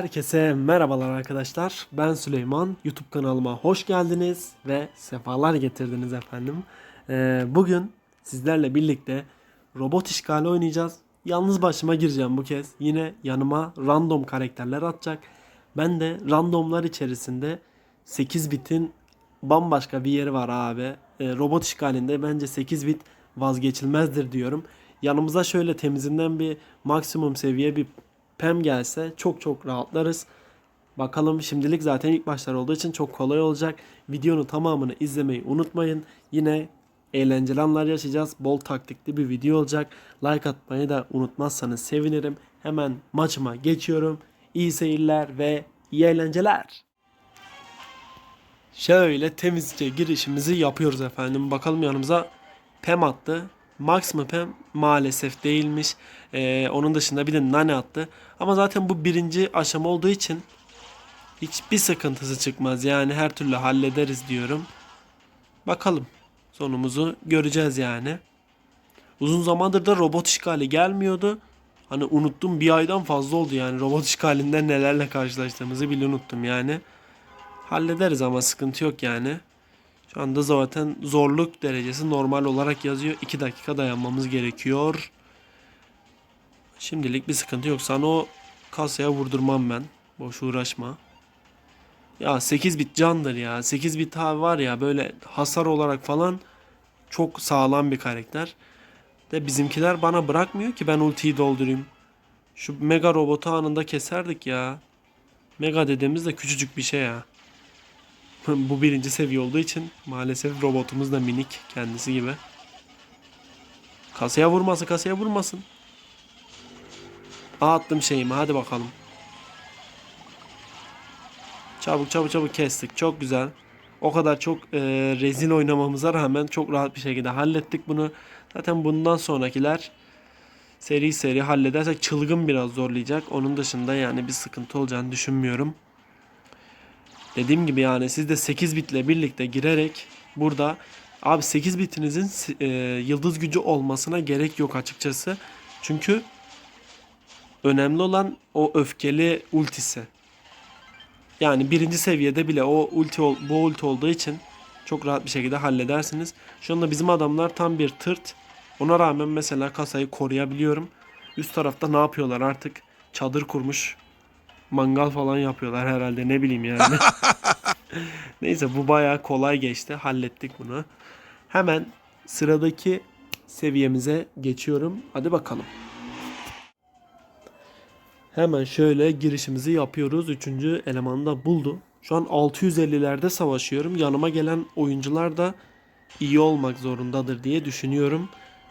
Herkese merhabalar arkadaşlar. Ben Süleyman. YouTube kanalıma hoş geldiniz ve sefalar getirdiniz efendim. Ee, bugün sizlerle birlikte robot işgali oynayacağız. Yalnız başıma gireceğim bu kez. Yine yanıma random karakterler atacak. Ben de randomlar içerisinde 8 bitin bambaşka bir yeri var abi. Ee, robot işgalinde bence 8 bit vazgeçilmezdir diyorum. Yanımıza şöyle temizinden bir maksimum seviye bir PEM gelse çok çok rahatlarız. Bakalım şimdilik zaten ilk başlar olduğu için çok kolay olacak. Videonun tamamını izlemeyi unutmayın. Yine eğlenceli anlar yaşayacağız. Bol taktikli bir video olacak. Like atmayı da unutmazsanız sevinirim. Hemen maçıma geçiyorum. İyi seyirler ve iyi eğlenceler. Şöyle temizce girişimizi yapıyoruz efendim. Bakalım yanımıza PEM attı. Max PEM? Maalesef değilmiş. Ee, onun dışında bir de Nane attı. Ama zaten bu birinci aşama olduğu için hiçbir sıkıntısı çıkmaz. Yani her türlü hallederiz diyorum. Bakalım. Sonumuzu göreceğiz yani. Uzun zamandır da robot işgali gelmiyordu. Hani unuttum bir aydan fazla oldu yani robot işgalinden nelerle karşılaştığımızı bile unuttum yani. Hallederiz ama sıkıntı yok yani. Şu anda zaten zorluk derecesi normal olarak yazıyor. 2 dakika dayanmamız gerekiyor. Şimdilik bir sıkıntı yok. Sana o kasaya vurdurmam ben. Boş uğraşma. Ya 8 bit candır ya. 8 bit abi var ya böyle hasar olarak falan çok sağlam bir karakter. De bizimkiler bana bırakmıyor ki ben ultiyi doldurayım. Şu mega robotu anında keserdik ya. Mega dediğimiz de küçücük bir şey ya. Bu birinci seviye olduğu için maalesef robotumuz da minik kendisi gibi. Kasaya vurmasın kasaya vurmasın. Aa, attım şeyimi hadi bakalım. Çabuk çabuk çabuk kestik çok güzel. O kadar çok e, rezil oynamamıza rağmen çok rahat bir şekilde hallettik bunu. Zaten bundan sonrakiler seri seri halledersek çılgın biraz zorlayacak. Onun dışında yani bir sıkıntı olacağını düşünmüyorum. Dediğim gibi yani siz de 8 bitle birlikte girerek burada abi 8 bitinizin e, yıldız gücü olmasına gerek yok açıkçası. Çünkü önemli olan o öfkeli ultisi. Yani birinci seviyede bile o ulti bu ulti olduğu için çok rahat bir şekilde halledersiniz. Şu anda bizim adamlar tam bir tırt. Ona rağmen mesela kasayı koruyabiliyorum. Üst tarafta ne yapıyorlar artık? Çadır kurmuş. Mangal falan yapıyorlar herhalde ne bileyim yani. Neyse bu bayağı kolay geçti. Hallettik bunu. Hemen sıradaki seviyemize geçiyorum. Hadi bakalım. Hemen şöyle girişimizi yapıyoruz. Üçüncü elemanı da buldu. Şu an 650'lerde savaşıyorum. Yanıma gelen oyuncular da iyi olmak zorundadır diye düşünüyorum.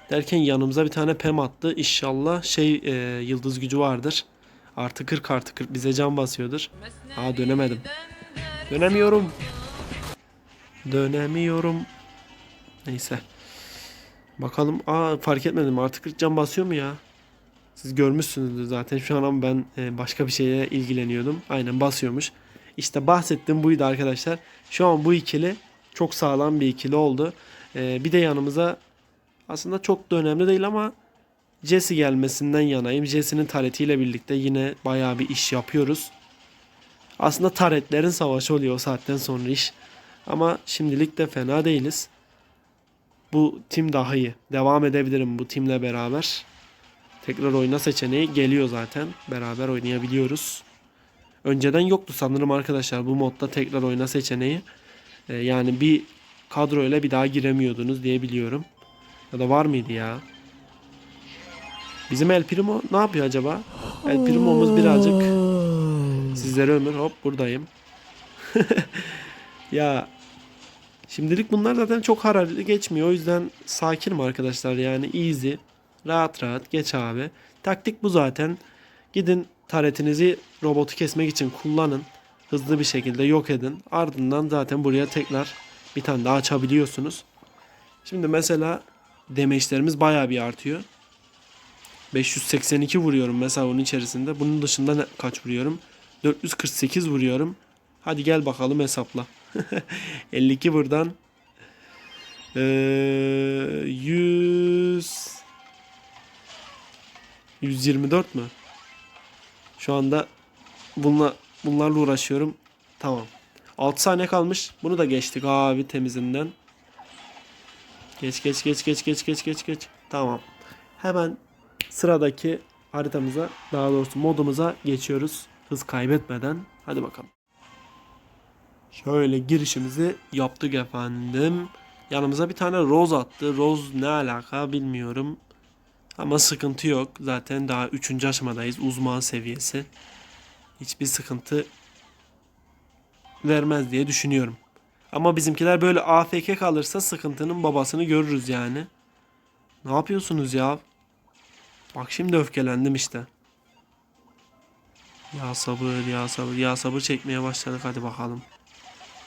Derken yanımıza bir tane pem attı. İnşallah şey e, yıldız gücü vardır. Artı 40 artı 40 bize can basıyordur. Aa dönemedim. Dönemiyorum. Dönemiyorum. Neyse. Bakalım. Aa fark etmedim. Artı 40 can basıyor mu ya? Siz görmüşsünüzdür zaten şu an ama ben e, başka bir şeye ilgileniyordum. Aynen basıyormuş. İşte bahsettiğim buydu arkadaşlar. Şu an bu ikili çok sağlam bir ikili oldu. E, bir de yanımıza aslında çok da önemli değil ama Jesse gelmesinden yanayım. Jesse'nin taretiyle birlikte yine bayağı bir iş yapıyoruz. Aslında taretlerin savaşı oluyor o saatten sonra iş. Ama şimdilik de fena değiliz. Bu tim daha iyi. Devam edebilirim bu timle beraber. Tekrar oyna seçeneği geliyor zaten. Beraber oynayabiliyoruz. Önceden yoktu sanırım arkadaşlar bu modda tekrar oyna seçeneği. Ee, yani bir kadroyla bir daha giremiyordunuz diye biliyorum. Ya da var mıydı ya? Bizim El Primo ne yapıyor acaba? El Primo'muz birazcık sizlere ömür. Hop buradayım. ya şimdilik bunlar zaten çok hararetli geçmiyor. O yüzden sakinim arkadaşlar yani easy. Rahat rahat geç abi. Taktik bu zaten. Gidin taretinizi robotu kesmek için kullanın. Hızlı bir şekilde yok edin. Ardından zaten buraya tekrar bir tane daha açabiliyorsunuz. Şimdi mesela demeçlerimiz bayağı bir artıyor. 582 vuruyorum mesela onun içerisinde. Bunun dışında ne, kaç vuruyorum? 448 vuruyorum. Hadi gel bakalım hesapla. 52 buradan. Ee, 100 124 mü? Şu anda bunla, bunlarla uğraşıyorum. Tamam. 6 saniye kalmış. Bunu da geçtik abi temizinden. Geç geç geç geç geç geç geç geç. Tamam. Hemen sıradaki haritamıza daha doğrusu modumuza geçiyoruz. Hız kaybetmeden. Hadi bakalım. Şöyle girişimizi yaptık efendim. Yanımıza bir tane Rose attı. Rose ne alaka bilmiyorum. Ama sıkıntı yok. Zaten daha 3. aşamadayız. Uzman seviyesi. Hiçbir sıkıntı vermez diye düşünüyorum. Ama bizimkiler böyle AFK kalırsa sıkıntının babasını görürüz yani. Ne yapıyorsunuz ya? Bak şimdi öfkelendim işte. Ya sabır ya sabır ya sabır çekmeye başladık hadi bakalım.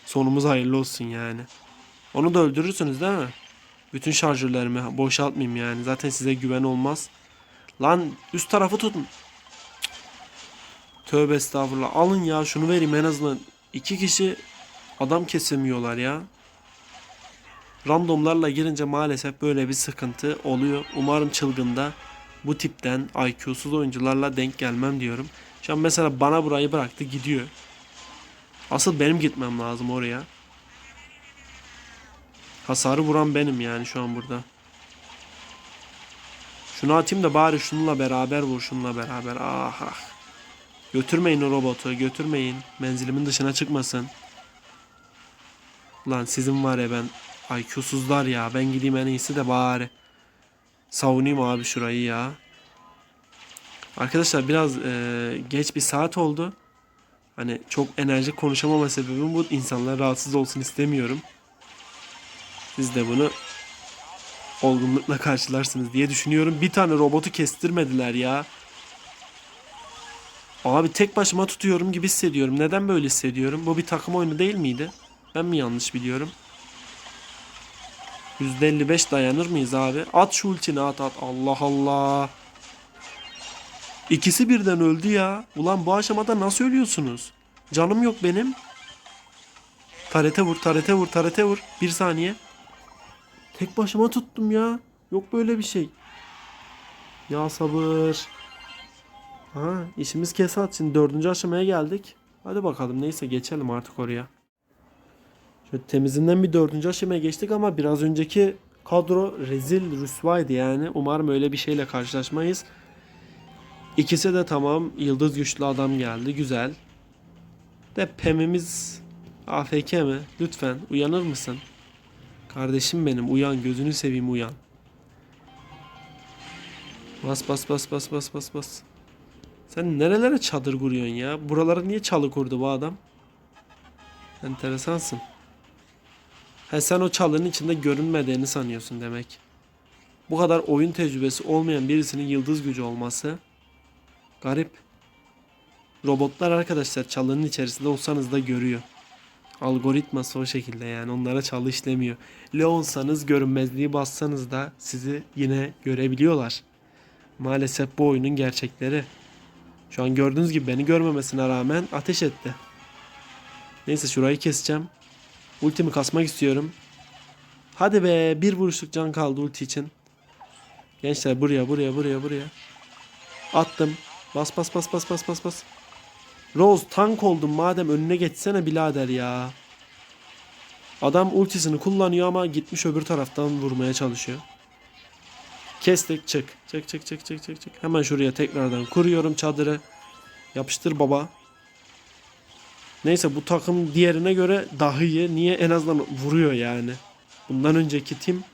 Sonumuz hayırlı olsun yani. Onu da öldürürsünüz değil mi? Bütün şarjörlerimi boşaltmayayım yani. Zaten size güven olmaz. Lan üst tarafı tutun. Tövbe estağfurullah. Alın ya şunu vereyim en azından. İki kişi adam kesemiyorlar ya. Randomlarla girince maalesef böyle bir sıkıntı oluyor. Umarım çılgında bu tipten IQ'suz oyuncularla denk gelmem diyorum. Şu an mesela bana burayı bıraktı gidiyor. Asıl benim gitmem lazım oraya. Hasarı vuran benim yani şu an burada. Şunu atayım da bari şununla beraber vur şununla beraber. Ah ah. Götürmeyin o robotu götürmeyin. Menzilimin dışına çıkmasın. Lan sizin var ya ben IQ'suzlar ya. Ben gideyim en iyisi de bari. Savunayım abi şurayı ya. Arkadaşlar biraz e, geç bir saat oldu. Hani çok enerjik konuşamama sebebim bu. İnsanlar rahatsız olsun istemiyorum. Siz de bunu olgunlukla karşılarsınız diye düşünüyorum. Bir tane robotu kestirmediler ya. Abi tek başıma tutuyorum gibi hissediyorum. Neden böyle hissediyorum? Bu bir takım oyunu değil miydi? Ben mi yanlış biliyorum? %55 dayanır mıyız abi? At şu ultini at at. Allah Allah. İkisi birden öldü ya. Ulan bu aşamada nasıl ölüyorsunuz? Canım yok benim. Tarete vur, tarete vur, tarete vur. Bir saniye. Tek başıma tuttum ya. Yok böyle bir şey. Ya sabır. Ha, işimiz kesat. Şimdi dördüncü aşamaya geldik. Hadi bakalım neyse geçelim artık oraya. Temizinden bir dördüncü aşamaya geçtik ama biraz önceki kadro rezil rüsvaydı yani. Umarım öyle bir şeyle karşılaşmayız. İkisi de tamam. Yıldız güçlü adam geldi. Güzel. De Pem'imiz AFK mi? Lütfen uyanır mısın? Kardeşim benim uyan gözünü seveyim uyan. Bas bas bas bas bas bas bas. Sen nerelere çadır kuruyorsun ya? Buralara niye çalı kurdu bu adam? Enteresansın. He sen o çalının içinde görünmediğini sanıyorsun demek. Bu kadar oyun tecrübesi olmayan birisinin yıldız gücü olması garip. Robotlar arkadaşlar çalının içerisinde olsanız da görüyor. Algoritması o şekilde yani onlara çalı işlemiyor. Leonsanız görünmezliği bassanız da sizi yine görebiliyorlar. Maalesef bu oyunun gerçekleri. Şu an gördüğünüz gibi beni görmemesine rağmen ateş etti. Neyse şurayı keseceğim. Ultimi kasmak istiyorum. Hadi be bir vuruşluk can kaldı ulti için. Gençler buraya buraya buraya buraya. Attım. Bas bas bas bas bas bas bas. Rose tank oldum madem önüne geçsene birader ya. Adam ultisini kullanıyor ama gitmiş öbür taraftan vurmaya çalışıyor. Kestik çık. Çık çık çık çık çık çık. Hemen şuraya tekrardan kuruyorum çadırı. Yapıştır baba. Neyse bu takım diğerine göre daha iyi. Niye en azından vuruyor yani. Bundan önceki tim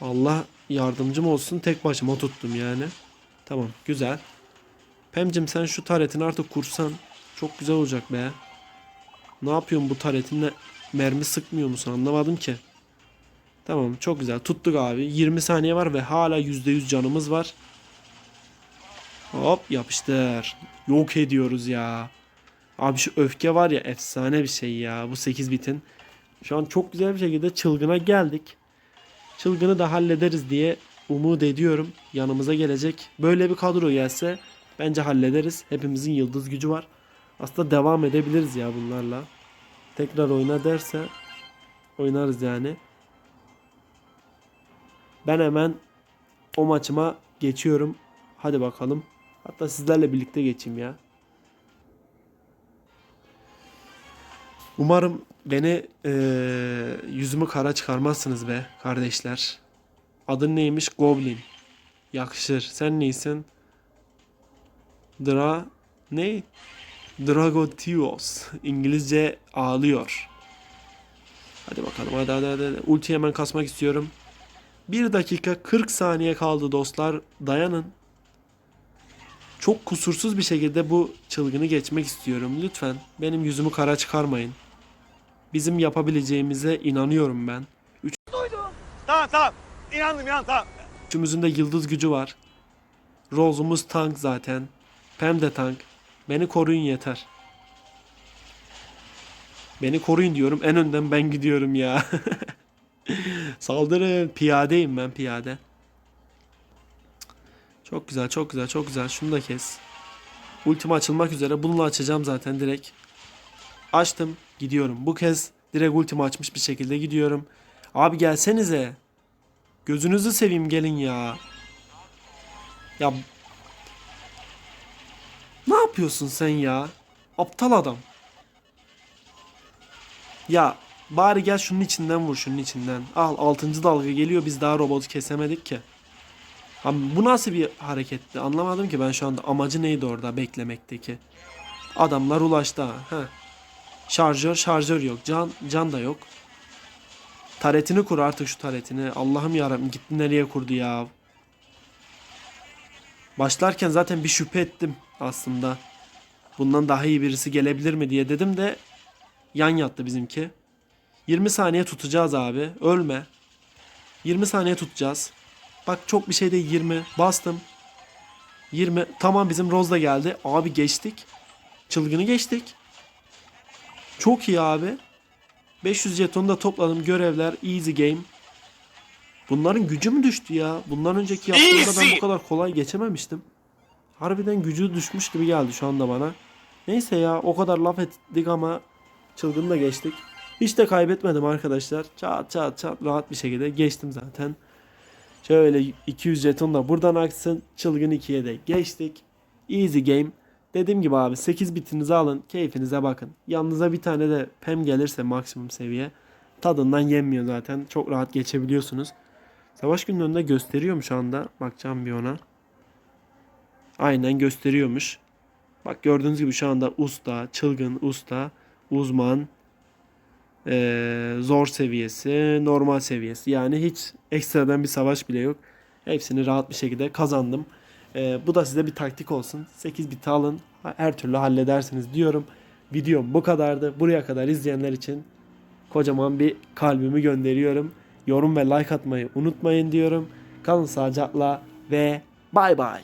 Allah yardımcım olsun tek başıma tuttum yani. Tamam güzel. Pemcim sen şu taretini artık kursan çok güzel olacak be. Ne yapıyorsun bu taretinle mermi sıkmıyor musun anlamadım ki. Tamam çok güzel tuttuk abi. 20 saniye var ve hala %100 canımız var. Hop yapıştır. Yok ediyoruz ya. Abi şu öfke var ya efsane bir şey ya bu 8 bitin. Şu an çok güzel bir şekilde çılgına geldik. Çılgını da hallederiz diye umut ediyorum. Yanımıza gelecek. Böyle bir kadro gelse bence hallederiz. Hepimizin yıldız gücü var. Aslında devam edebiliriz ya bunlarla. Tekrar oyna derse oynarız yani. Ben hemen o maçıma geçiyorum. Hadi bakalım. Hatta sizlerle birlikte geçeyim ya. Umarım beni eee, yüzümü kara çıkarmazsınız be kardeşler. Adın neymiş? Goblin. Yakışır. Sen neysin? Dra... Ne? Dragotios. İngilizce ağlıyor. Hadi bakalım hadi hadi. hadi. Ulti hemen kasmak istiyorum. 1 dakika 40 saniye kaldı dostlar. Dayanın. Çok kusursuz bir şekilde bu çılgını geçmek istiyorum. Lütfen benim yüzümü kara çıkarmayın. Bizim yapabileceğimize inanıyorum ben. Tamam tamam. İnandım inandım tamam. Üçümüzün de yıldız gücü var. Rose'umuz tank zaten. Pem de tank. Beni koruyun yeter. Beni koruyun diyorum. En önden ben gidiyorum ya. Saldırın. Piyadeyim ben piyade. Çok güzel çok güzel çok güzel. Şunu da kes. Ultim açılmak üzere. Bununla açacağım zaten direkt. Açtım. Gidiyorum. Bu kez direkt ultimi açmış bir şekilde gidiyorum. Abi gelsenize. Gözünüzü seveyim gelin ya. Ya ne yapıyorsun sen ya? Aptal adam. Ya bari gel şunun içinden vur şunun içinden. Al 6. dalga geliyor biz daha robotu kesemedik ki. Abi bu nasıl bir hareketti? Anlamadım ki ben şu anda amacı neydi orada beklemekteki. Adamlar ulaştı ha. Heh. Şarjör şarjör yok. Can can da yok. Taretini kur artık şu taretini. Allah'ım yarabbim gitti nereye kurdu ya. Başlarken zaten bir şüphe ettim aslında. Bundan daha iyi birisi gelebilir mi diye dedim de yan yattı bizimki. 20 saniye tutacağız abi. Ölme. 20 saniye tutacağız. Bak çok bir şey değil 20. Bastım. 20. Tamam bizim Rose da geldi. Abi geçtik. Çılgını geçtik. Çok iyi abi. 500 jetonu da topladım. Görevler easy game. Bunların gücü mü düştü ya? Bundan önceki yaptığımda ben bu kadar kolay geçememiştim. Harbiden gücü düşmüş gibi geldi şu anda bana. Neyse ya o kadar laf ettik ama çılgını da geçtik. Hiç de kaybetmedim arkadaşlar. Çat çat çat rahat bir şekilde geçtim zaten. Şöyle 200 jeton da buradan aksın. Çılgın 2'ye de geçtik. Easy game. Dediğim gibi abi 8 bitinizi alın. Keyfinize bakın. Yanınıza bir tane de pem gelirse maksimum seviye. Tadından yenmiyor zaten. Çok rahat geçebiliyorsunuz. Savaş günün önünde gösteriyor mu şu anda? Bakacağım bir ona. Aynen gösteriyormuş. Bak gördüğünüz gibi şu anda usta, çılgın usta, uzman, eee, zor seviyesi, normal seviyesi. Yani hiç ekstradan bir savaş bile yok. Hepsini rahat bir şekilde kazandım. Eee, bu da size bir taktik olsun. 8 biti alın. Her türlü halledersiniz diyorum. Videom bu kadardı. Buraya kadar izleyenler için kocaman bir kalbimi gönderiyorum. Yorum ve like atmayı unutmayın diyorum. Kalın sağlıcakla ve bay bay.